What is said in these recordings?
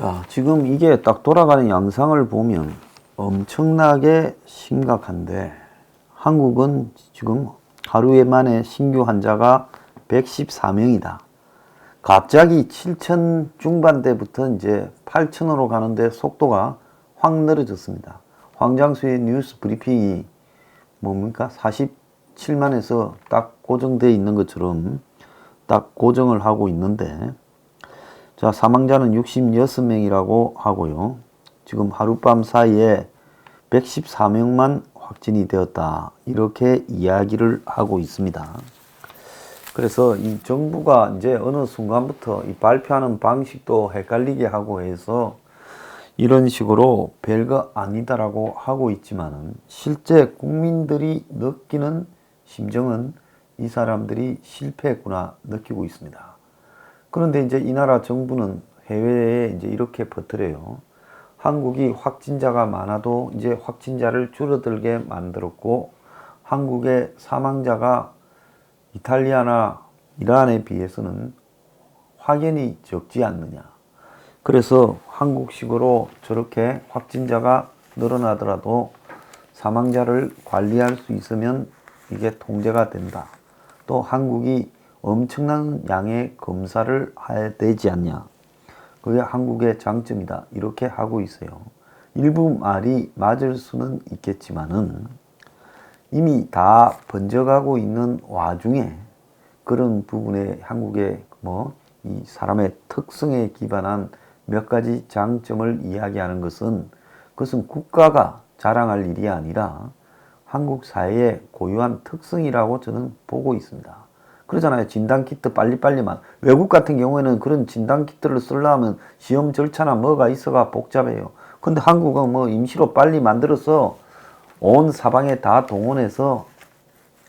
자, 지금 이게 딱 돌아가는 양상을 보면 엄청나게 심각한데 한국은 지금 하루에 만에 신규 환자가 114명이다. 갑자기 7천 중반대부터 이제 8천으로 가는데 속도가 확 늘어졌습니다. 황장수의 뉴스 브리핑이 뭡니까? 47만에서 딱 고정되어 있는 것처럼 딱 고정을 하고 있는데 자, 사망자는 66명이라고 하고요. 지금 하룻밤 사이에 114명만 확진이 되었다. 이렇게 이야기를 하고 있습니다. 그래서 이 정부가 이제 어느 순간부터 이 발표하는 방식도 헷갈리게 하고 해서 이런 식으로 별거 아니다라고 하고 있지만은 실제 국민들이 느끼는 심정은 이 사람들이 실패했구나 느끼고 있습니다. 그런데 이제 이 나라 정부는 해외에 이제 이렇게 퍼뜨려요. 한국이 확진자가 많아도 이제 확진자를 줄어들게 만들었고 한국의 사망자가 이탈리아나 이란에 비해서는 확연히 적지 않느냐. 그래서 한국식으로 저렇게 확진자가 늘어나더라도 사망자를 관리할 수 있으면 이게 통제가 된다. 또 한국이 엄청난 양의 검사를 해야 되지 않냐. 그게 한국의 장점이다. 이렇게 하고 있어요. 일부 말이 맞을 수는 있겠지만은 이미 다 번져가고 있는 와중에 그런 부분에 한국의 뭐 이 사람의 특성에 기반한 몇 가지 장점을 이야기하는 것은 그것은 국가가 자랑할 일이 아니라 한국 사회의 고유한 특성이라고 저는 보고 있습니다. 그러잖아요. 진단키트 빨리빨리만. 외국 같은 경우에는 그런 진단키트를 쓰려면 시험 절차나 뭐가 있어가 복잡해요. 근데 한국은 뭐 임시로 빨리 만들어서 온 사방에 다 동원해서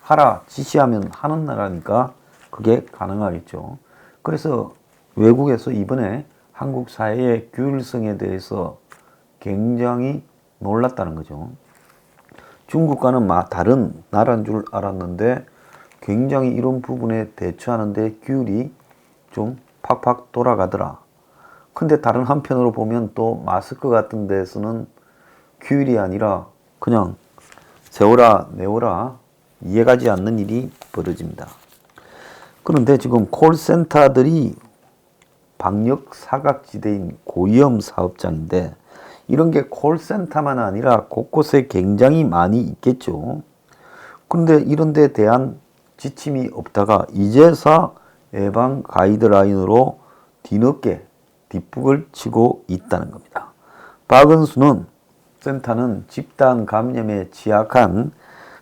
하라 지시하면 하는 나라니까 그게 가능하겠죠. 그래서 외국에서 이번에 한국 사회의 규율성에 대해서 굉장히 놀랐다는 거죠. 중국과는 마- 다른 나라인 줄 알았는데 굉장히 이런 부분에 대처하는데 규율이 좀 팍팍 돌아가더라. 근데 다른 한편으로 보면 또 마스크 같은 데서는 규율이 아니라 그냥 세워라 내워라 이해가지 않는 일이 벌어집니다. 그런데 지금 콜센터들이 방역 사각지대인 고위험 사업장인데 이런 게 콜센터만 아니라 곳곳에 굉장히 많이 있겠죠. 그런데 이런 데 대한 지침이 없다가 이제서 예방 가이드라인으로 뒤늦게 뒷북을 치고 있다는 겁니다. 박은수는 센터는 집단 감염에 취약한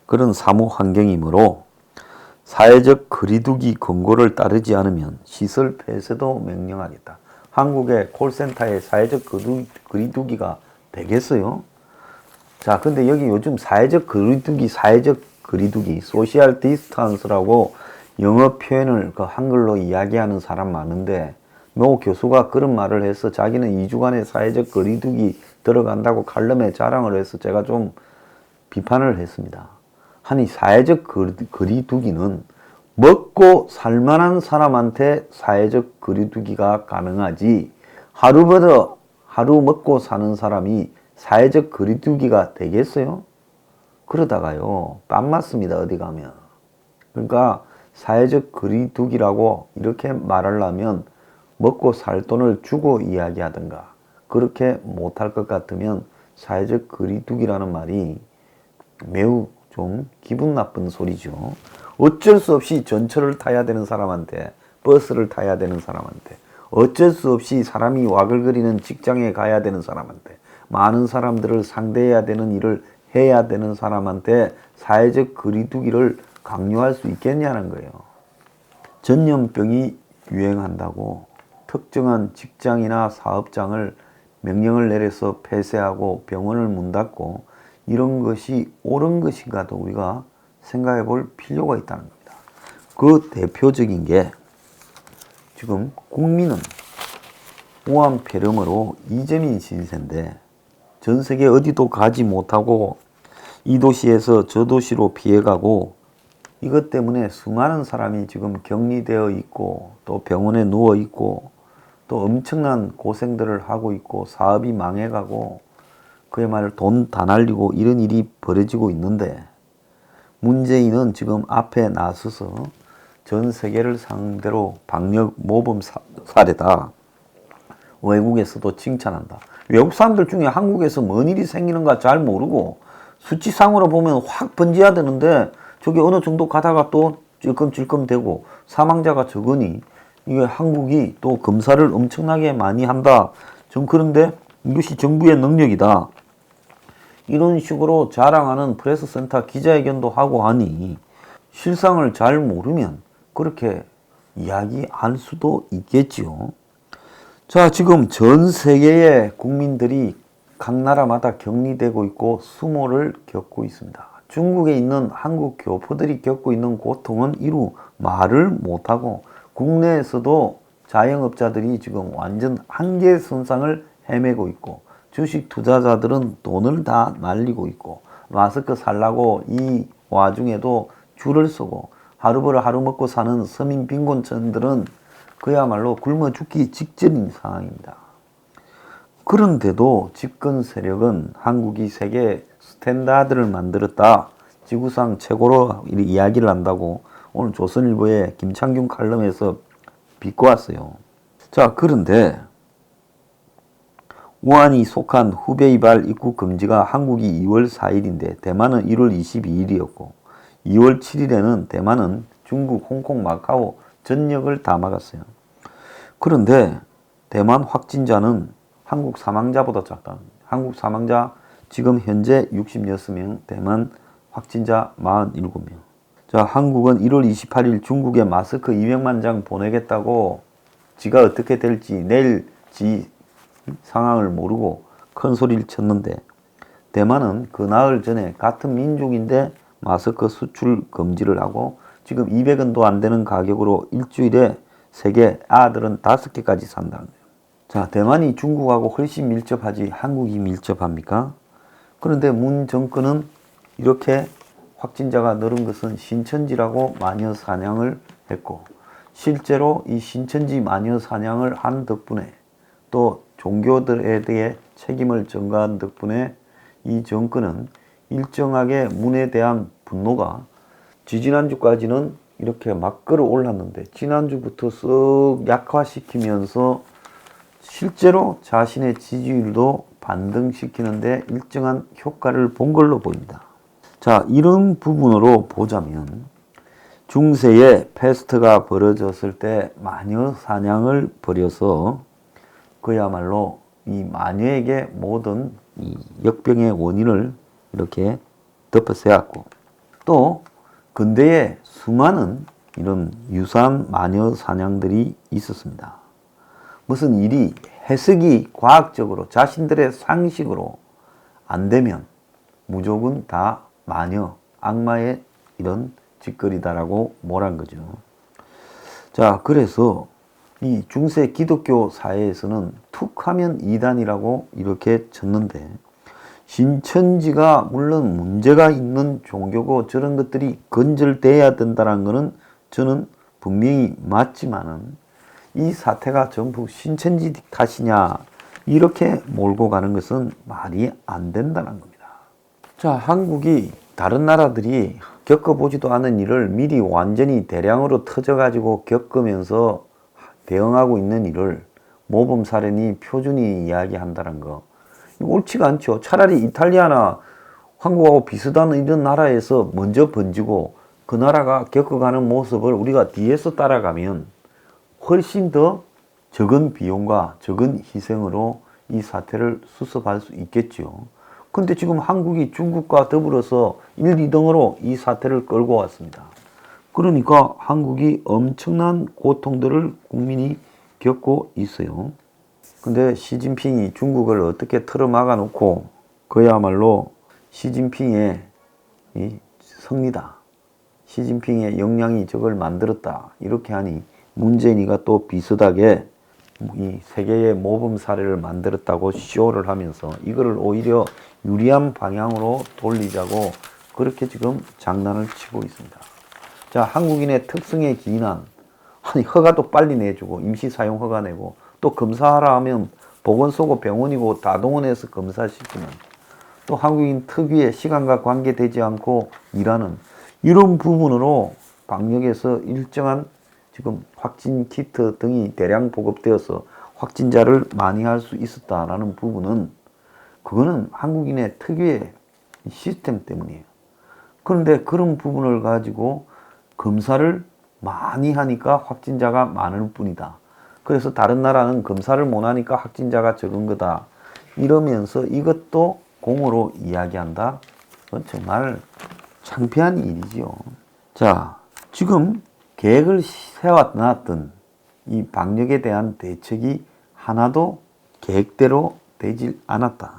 그런 사무 환경이므로 사회적 거리두기 권고를 따르지 않으면 시설 폐쇄도 명령하겠다. 한국의 콜센터에 사회적 거리두기가 되겠어요? 자, 근데 여기 요즘 사회적 거리두기, 사회적 거리두기, 소셜 디스턴스라고 영어 표현을 그 한글로 이야기하는 사람 많은데 모 교수가 그런 말을 해서 자기는 2주간의 사회적 거리두기 들어간다고 칼럼에 자랑을 해서 제가 좀 비판을 했습니다. 아니 사회적 거리- 거리두기는 먹고 살만한 사람한테 사회적 거리두기가 가능하지 하루보다 하루 먹고 사는 사람이 사회적 거리두기가 되겠어요? 그러다가요 빰 맞습니다 어디 가면 그러니까 사회적 거리두기라고 이렇게 말하려면 먹고 살 돈을 주고 이야기하든가 그렇게 못할 것 같으면 사회적 거리두기라는 말이 매우 좀 기분 나쁜 소리죠. 어쩔 수 없이 전철을 타야 되는 사람한테, 버스를 타야 되는 사람한테, 어쩔 수 없이 사람이 와글거리는 직장에 가야 되는 사람한테, 많은 사람들을 상대해야 되는 일을 해야 되는 사람한테 사회적 거리두기를 강요할 수 있겠냐는 거예요. 전염병이 유행한다고 특정한 직장이나 사업장을 명령을 내려서 폐쇄하고 병원을 문 닫고 이런 것이 옳은 것인가도 우리가 생각해 볼 필요가 있다는 겁니다. 그 대표적인 게 지금 국민은 우한 폐렴으로 이재민 신세인데 전 세계 어디도 가지 못하고 이 도시에서 저 도시로 피해가고 이것 때문에 수많은 사람이 지금 격리되어 있고 또 병원에 누워 있고 또 엄청난 고생들을 하고 있고 사업이 망해가고 그야말로 돈 다 날리고 이런 일이 벌어지고 있는데 문재인은 지금 앞에 나서서 전 세계를 상대로 방역 모범 사, 사례다. 외국에서도 칭찬한다. 외국 사람들 중에 한국에서 뭔 일이 생기는가 잘 모르고 수치상으로 보면 확 번져야 되는데 저게 어느 정도 가다가 또 찔끔찔끔 되고 사망자가 적으니 이게 한국이 또 검사를 엄청나게 많이 한다. 좀 그런데 이것이 정부의 능력이다. 이런 식으로 자랑하는 프레스센터 기자회견도 하고 하니 실상을 잘 모르면 그렇게 이야기할 수도 있겠지요. 자, 지금 전 세계의 국민들이 각 나라마다 격리되고 있고 수모를 겪고 있습니다. 중국에 있는 한국 교포들이 겪고 있는 고통은 이루 말을 못하고 국내에서도 자영업자들이 지금 완전 한계 선상을 헤매고 있고 주식 투자자들은 돈을 다 날리고 있고 마스크 살라고 이 와중에도 줄을 서고 하루벌 하루 먹고 사는 서민 빈곤층들은 그야말로 굶어 죽기 직전인 상황입니다. 그런데도 집권 세력은 한국이 세계 스탠다드를 만들었다. 지구상 최고로 이 이야기를 한다고 오늘 조선일보의 김창균 칼럼에서 비꼬았어요. 자, 그런데 우한이 속한 후베이 발 입국 금지가 한국이 2월 4일인데 대만은 1월 22일이었고 2월 7일에는 대만은 중국, 홍콩, 마카오 전역을 다 막았어요. 그런데 대만 확진자는 한국 사망자보다 작다. 한국 사망자 지금 현재 66명, 대만 확진자 47명. 자, 한국은 1월 28일 중국에 마스크 200만 장 보내겠다고 지가 어떻게 될지 내일 지 상황을 모르고 큰 소리를 쳤는데 대만은 그 나흘 전에 같은 민족인데 마스크 수출 금지를 하고 지금 200원도 안 되는 가격으로 일주일에 3개, 아들은 5개까지 산다는 거예요. 자, 대만이 중국하고 훨씬 밀접하지 한국이 밀접합니까? 그런데 문 정권은 이렇게 확진자가 늘은 것은 신천지라고 마녀 사냥을 했고 실제로 이 신천지 마녀 사냥을 한 덕분에 또 종교들에 대해 책임을 전가한 덕분에 이 정권은 일정하게 문에 대한 분노가 지지난주까지는 이렇게 막 끌어올랐는데 지난주부터 쓱 약화시키면서 실제로 자신의 지지율도 반등시키는데 일정한 효과를 본 걸로 보입니다. 자, 이런 부분으로 보자면 중세에 패스트가 벌어졌을 때 마녀 사냥을 벌여서 그야말로 이 마녀에게 모든 이 역병의 원인을 이렇게 덮어세웠고 또 근대에 수많은 이런 유사한 마녀 사냥들이 있었습니다. 무슨 일이 해석이 과학적으로 자신들의 상식으로 안 되면 무조건 다 마녀, 악마의 이런 짓거리다라고 몰한 거죠. 자, 그래서 이 중세 기독교 사회에서는 툭 하면 이단이라고 이렇게 쳤는데 신천지가 물론 문제가 있는 종교고 저런 것들이 건절돼야 된다는 것은 저는 분명히 맞지만은 이 사태가 전부 신천지 탓이냐 이렇게 몰고 가는 것은 말이 안 된다는 겁니다. 자, 한국이 다른 나라들이 겪어보지도 않은 일을 미리 완전히 대량으로 터져가지고 겪으면서 대응하고 있는 일을 모범 사례니 표준이 이야기한다는 거. 옳지가 않죠. 차라리 이탈리아나 한국하고 비슷한 이런 나라에서 먼저 번지고 그 나라가 겪어가는 모습을 우리가 뒤에서 따라가면 훨씬 더 적은 비용과 적은 희생으로 이 사태를 수습할 수 있겠지요. 근데 지금 한국이 중국과 더불어서 1, 2등으로 이 사태를 끌고 왔습니다. 그러니까 한국이 엄청난 고통들을 국민이 겪고 있어요. 근데 시진핑이 중국을 어떻게 틀어막아 놓고 그야말로 시진핑의 이 성리다. 시진핑의 역량이 저걸 만들었다. 이렇게 하니 문재인이가 또 비슷하게 이 세계의 모범 사례를 만들었다고 쇼를 하면서 이거를 오히려 유리한 방향으로 돌리자고 그렇게 지금 장난을 치고 있습니다. 자, 한국인의 특성에 기인한 아니 허가도 빨리 내주고 임시 사용 허가 내고 또 검사하라 하면 보건소고 병원이고 다 동원해서 검사시키는 또 한국인 특유의 시간과 관계되지 않고 일하는 이런 부분으로 방역에서 일정한 지금 확진 키트 등이 대량 보급되어서 확진자를 많이 할 수 있었다라는 부분은 그거는 한국인의 특유의 시스템 때문이에요. 그런데 그런 부분을 가지고 검사를 많이 하니까 확진자가 많을 뿐이다. 그래서 다른 나라는 검사를 못 하니까 확진자가 적은 거다. 이러면서 이것도 공으로 이야기한다. 그건 정말 창피한 일이지요. 자, 지금 계획을 세워놨던 이 방역에 대한 대책이 하나도 계획대로 되질 않았다.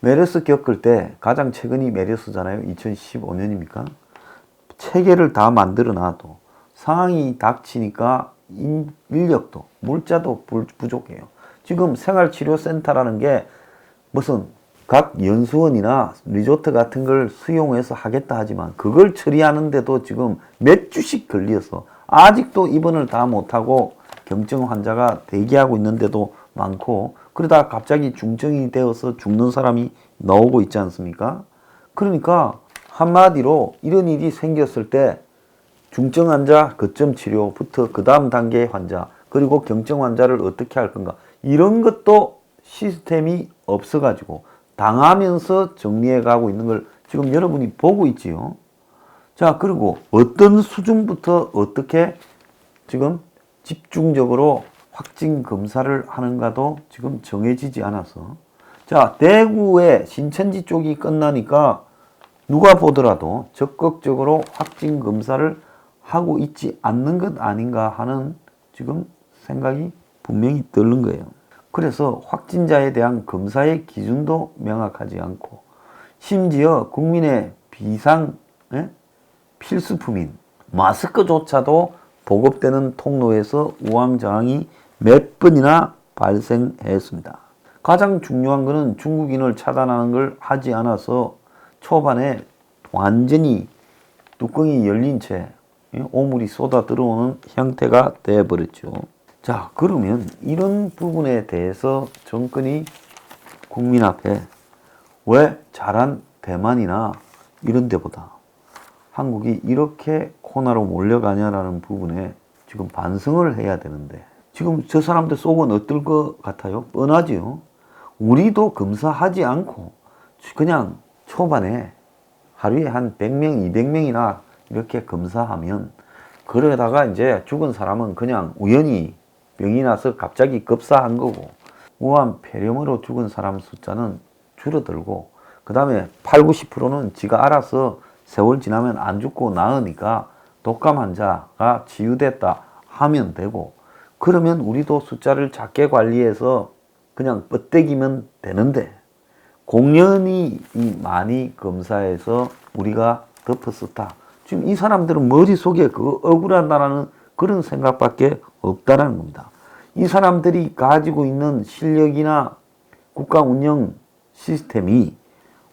메르스 겪을 때 가장 최근이 메르스잖아요. 2015년입니까? 체계를 다 만들어 놔도 상황이 닥치니까 인- 인력도 물자도 불- 부족해요. 지금 생활치료센터라는 게 무슨 각 연수원이나 리조트 같은 걸 수용해서 하겠다 하지만 그걸 처리하는데도 지금 몇 주씩 걸려서 아직도 입원을 다 못하고 경증 환자가 대기하고 있는데도 많고 그러다 갑자기 중증이 되어서 죽는 사람이 나오고 있지 않습니까? 그러니까 한마디로 이런 일이 생겼을 때 중증 환자 거점 치료부터 그 다음 단계 환자 그리고 경증 환자를 어떻게 할 건가 이런 것도 시스템이 없어가지고 당하면서 정리해 가고 있는 걸 지금 여러분이 보고 있지요. 자 그리고 어떤 수준부터 어떻게 지금 집중적으로 확진 검사를 하는가도 지금 정해지지 않아서 자 대구의 신천지 쪽이 끝나니까 누가 보더라도 적극적으로 확진 검사를 하고 있지 않는 것 아닌가 하는 지금 생각이 분명히 드는 거예요. 그래서 확진자에 대한 검사의 기준도 명확하지 않고 심지어 국민의 비상 예? 필수품인 마스크조차도 보급되는 통로에서 우왕좌왕이 몇 번이나 발생했습니다. 가장 중요한 것은 중국인을 차단하는 걸 하지 않아서 초반에 완전히 뚜껑이 열린 채 예, 오물이 쏟아 들어오는 형태가 되어버렸죠. 자, 그러면 이런 부분에 대해서 정권이 국민 앞에 왜 잘한 대만이나 이런 데보다 한국이 이렇게 코너로 몰려가냐라는 부분에 지금 반성을 해야 되는데 지금 저 사람들 속은 어떨 것 같아요? 뻔하지요. 우리도 검사하지 않고 그냥 초반에 하루에 한 100명, 200명이나 이렇게 검사하면 그러다가 이제 죽은 사람은 그냥 우연히 병이 나서 갑자기 급사한 거고 우한 폐렴으로 죽은 사람 숫자는 줄어들고 그 다음에 8, 90%는 지가 알아서 세월 지나면 안 죽고 나으니까 독감 환자가 치유됐다 하면 되고 그러면 우리도 숫자를 작게 관리해서 그냥 뻗대기면 되는데 공연히 이 많이 검사해서 우리가 덮었었다. 지금 이 사람들은 머릿속에 그 억울하다라는 그런 생각밖에 없다라는 겁니다. 이 사람들이 가지고 있는 실력이나 국가 운영 시스템이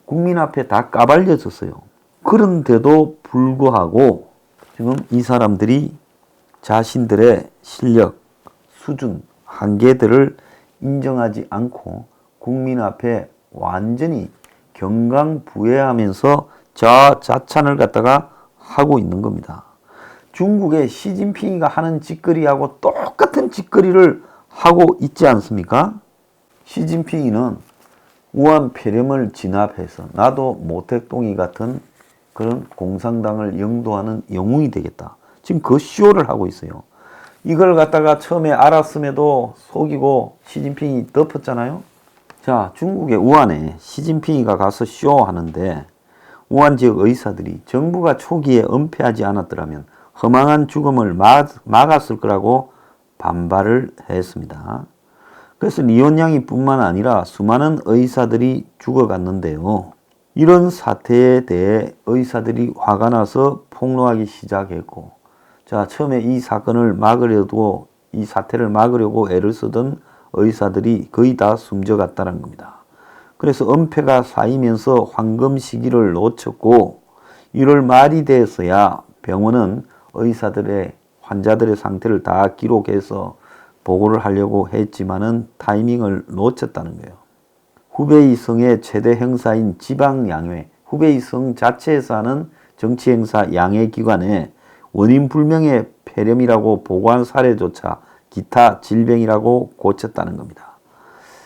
국민 앞에 다 까발려졌어요. 그런데도 불구하고 지금 이 사람들이 자신들의 실력, 수준, 한계들을 인정하지 않고 국민 앞에 완전히 경강부회하면서 자자찬을 갖다가 하고 있는 겁니다. 중국의 시진핑이가 하는 짓거리하고 똑같은 짓거리를 하고 있지 않습니까? 시진핑이는 우한 폐렴을 진압해서 나도 모택동이 같은 그런 공산당을 영도하는 영웅이 되겠다. 지금 그 쇼를 하고 있어요. 이걸 갖다가 처음에 알았음에도 속이고 시진핑이 덮었잖아요. 자, 중국의 우한에 시진핑이가 가서 쇼하는데 우한 지역 의사들이 정부가 초기에 은폐하지 않았더라면 허망한 죽음을 막, 막았을 거라고 반발을 했습니다. 그래서 리온양이 뿐만 아니라 수많은 의사들이 죽어갔는데요. 이런 사태에 대해 의사들이 화가 나서 폭로하기 시작했고, 자, 처음에 이 사건을 막으려고, 이 사태를 막으려고 애를 쓰던 의사들이 거의 다 숨져갔다는 겁니다. 그래서 은폐가 쌓이면서 황금 시기를 놓쳤고 1월 말이 돼서야 병원은 의사들의 환자들의 상태를 다 기록해서 보고를 하려고 했지만은 타이밍을 놓쳤다는 거예요. 후베이성의 최대 행사인 지방양회, 후베이성 자체에서 하는 정치 행사 양회 기관에 원인 불명의 폐렴이라고 보고한 사례조차 기타 질병이라고 고쳤다는 겁니다.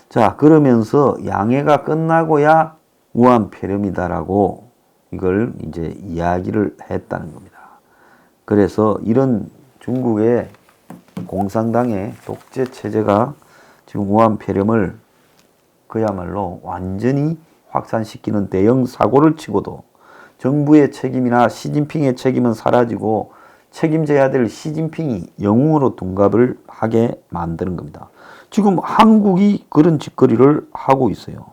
자, 그러면서 양해가 끝나고야 우한 폐렴이다라고 이걸 이제 이야기를 했다는 겁니다. 그래서 이런 중국의 공산당의 독재 체제가 지금 우한 폐렴을 그야말로 완전히 확산시키는 대형 사고를 치고도 정부의 책임이나 시진핑의 책임은 사라지고 책임져야 될 시진핑이 영웅으로 둔갑을 하게 만드는 겁니다. 지금 한국이 그런 짓거리를 하고 있어요.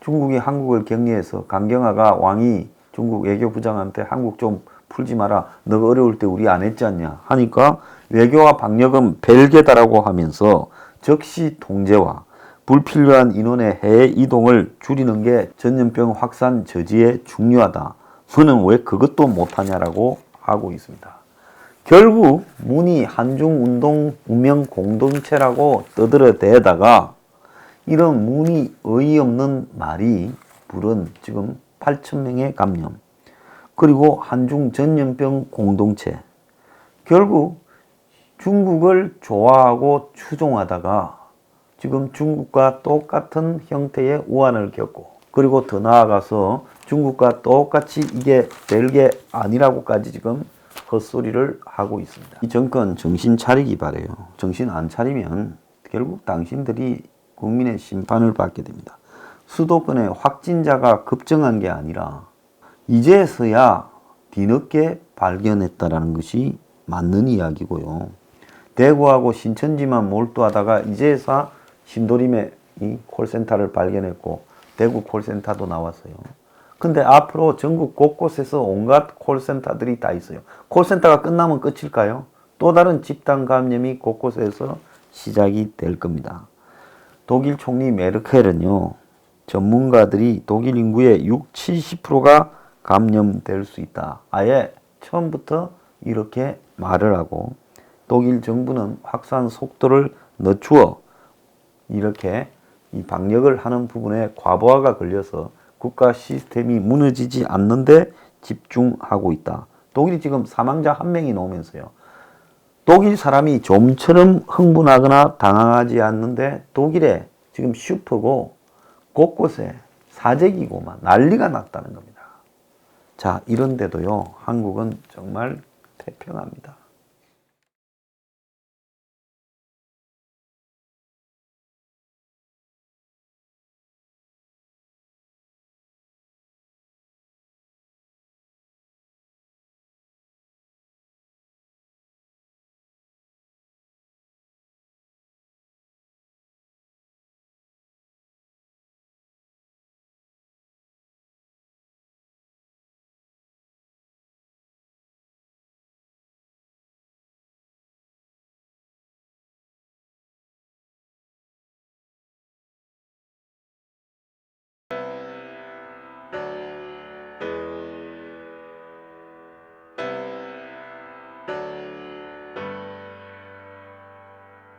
중국이 한국을 격리해서 강경화가 왕이 중국 외교부장한테 한국 좀 풀지 마라. 너가 어려울 때 우리 안 했지 않냐 하니까 외교와 방역은 별개다라고 하면서 적시 통제와 불필요한 인원의 해외 이동을 줄이는 게 전염병 확산 저지에 중요하다. 너는 왜 그것도 못하냐라고 하고 있습니다. 결국 문이 한중 운동 운명 공동체라고 떠들어대다가 이런 문이 어이없는 말이 불은 지금 8천 명의 감염 그리고 한중 전염병 공동체. 결국 중국을 좋아하고 추종하다가 지금 중국과 똑같은 형태의 우환을 겪고 그리고 더 나아가서 중국과 똑같이 이게 별게 아니라고까지 지금 헛소리를 하고 있습니다. 이 정권 정신 차리기 바래요. 정신 안 차리면 결국 당신들이 국민의 심판을 받게 됩니다. 수도권에 확진자가 급증한 게 아니라 이제서야 뒤늦게 발견했다라는 것이 맞는 이야기고요. 대구하고 신천지만 몰두하다가 이제서 신도림에 이 콜센터를 발견했고 대구 콜센터도 나왔어요. 근데 앞으로 전국 곳곳에서 온갖 콜센터들이 다 있어요. 콜센터가 끝나면 끝일까요? 또 다른 집단 감염이 곳곳에서 시작이 될 겁니다. 독일 총리 메르켈은요, 전문가들이 독일 인구의 6, 70%가 감염될 수 있다. 아예 처음부터 이렇게 말을 하고 독일 정부는 확산 속도를 늦추어 이렇게 이 방역을 하는 부분에 과부하가 걸려서 국가 시스템이 무너지지 않는데 집중하고 있다. 독일이 지금 사망자 한 명이 나오면서요. 독일 사람이 좀처럼 흥분하거나 당황하지 않는데 독일에 지금 슈퍼고 곳곳에 사재기고만 난리가 났다는 겁니다. 자, 이런데도요, 한국은 정말 태평합니다.